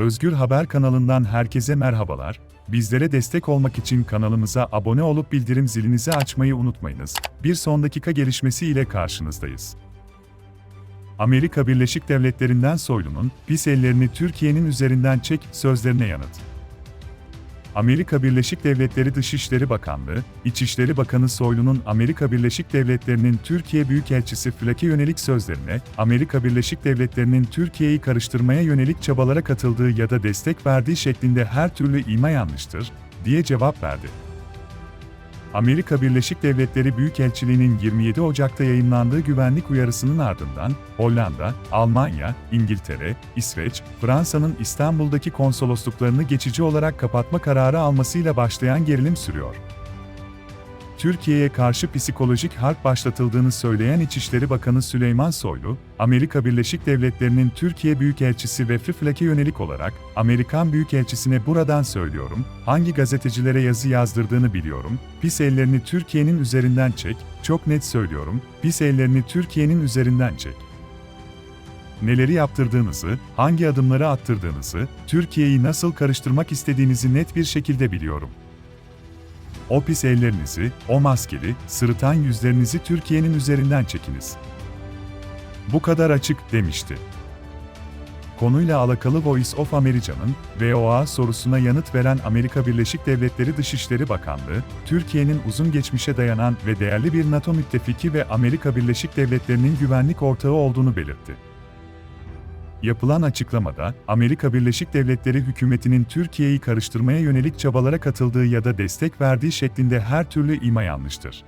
Özgür Haber kanalından herkese merhabalar. Bizlere destek olmak için kanalımıza abone olup bildirim zilinizi açmayı unutmayınız. Bir son dakika gelişmesi ile karşınızdayız. Amerika Birleşik Devletleri'nden Soylu'nun pis ellerini Türkiye'nin üzerinden çek sözlerine yanıt. Amerika Birleşik Devletleri Dışişleri Bakanlığı, İçişleri Bakanı Soylu'nun Amerika Birleşik Devletleri'nin Türkiye Büyükelçisi Flake'e yönelik sözlerine, Amerika Birleşik Devletleri'nin Türkiye'yi karıştırmaya yönelik çabalara katıldığı ya da destek verdiği şeklinde her türlü ima yanlıştır, diye cevap verdi. Amerika Birleşik Devletleri Büyükelçiliği'nin 27 Ocak'ta yayınlandığı güvenlik uyarısının ardından, Hollanda, Almanya, İngiltere, İsveç, Fransa'nın İstanbul'daki konsolosluklarını geçici olarak kapatma kararı almasıyla başlayan gerilim sürüyor. Türkiye'ye karşı psikolojik harp başlatıldığını söyleyen İçişleri Bakanı Süleyman Soylu, Amerika Birleşik Devletleri'nin Türkiye Büyükelçisi ve Flake yönelik olarak, Amerikan Büyükelçisine buradan söylüyorum, hangi gazetecilere yazı yazdırdığını biliyorum, pis ellerini Türkiye'nin üzerinden çek, çok net söylüyorum, pis ellerini Türkiye'nin üzerinden çek. Neleri yaptırdığınızı, hangi adımları attırdığınızı, Türkiye'yi nasıl karıştırmak istediğinizi net bir şekilde biliyorum. O pis ellerinizi, o maskeli, sırıtan yüzlerinizi Türkiye'nin üzerinden çekiniz. Bu kadar açık, demişti. Konuyla alakalı Voice of America'nın VOA sorusuna yanıt veren Amerika Birleşik Devletleri Dışişleri Bakanlığı, Türkiye'nin uzun geçmişe dayanan ve değerli bir NATO müttefiki ve Amerika Birleşik Devletleri'nin güvenlik ortağı olduğunu belirtti. Yapılan açıklamada, Amerika Birleşik Devletleri hükümetinin Türkiye'yi karıştırmaya yönelik çabalara katıldığı ya da destek verdiği şeklinde her türlü ima yanlıştır.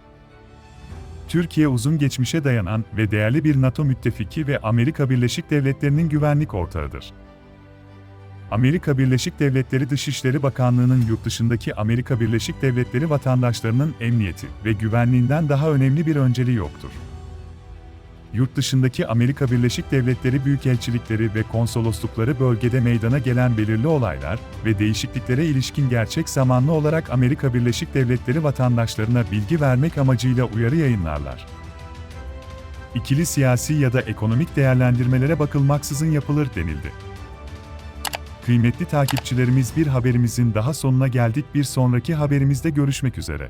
Türkiye uzun geçmişe dayanan ve değerli bir NATO müttefiki ve Amerika Birleşik Devletleri'nin güvenlik ortağıdır. Amerika Birleşik Devletleri Dışişleri Bakanlığı'nın yurt dışındaki Amerika Birleşik Devletleri vatandaşlarının emniyeti ve güvenliğinden daha önemli bir önceliği yoktur yurt dışındaki Amerika Birleşik Devletleri büyükelçilikleri ve konsoloslukları bölgede meydana gelen belirli olaylar ve değişikliklere ilişkin gerçek zamanlı olarak Amerika Birleşik Devletleri vatandaşlarına bilgi vermek amacıyla uyarı yayınlarlar. İkili siyasi ya da ekonomik değerlendirmelere bakılmaksızın yapılır denildi. Kıymetli takipçilerimiz bir haberimizin daha sonuna geldik. Bir sonraki haberimizde görüşmek üzere.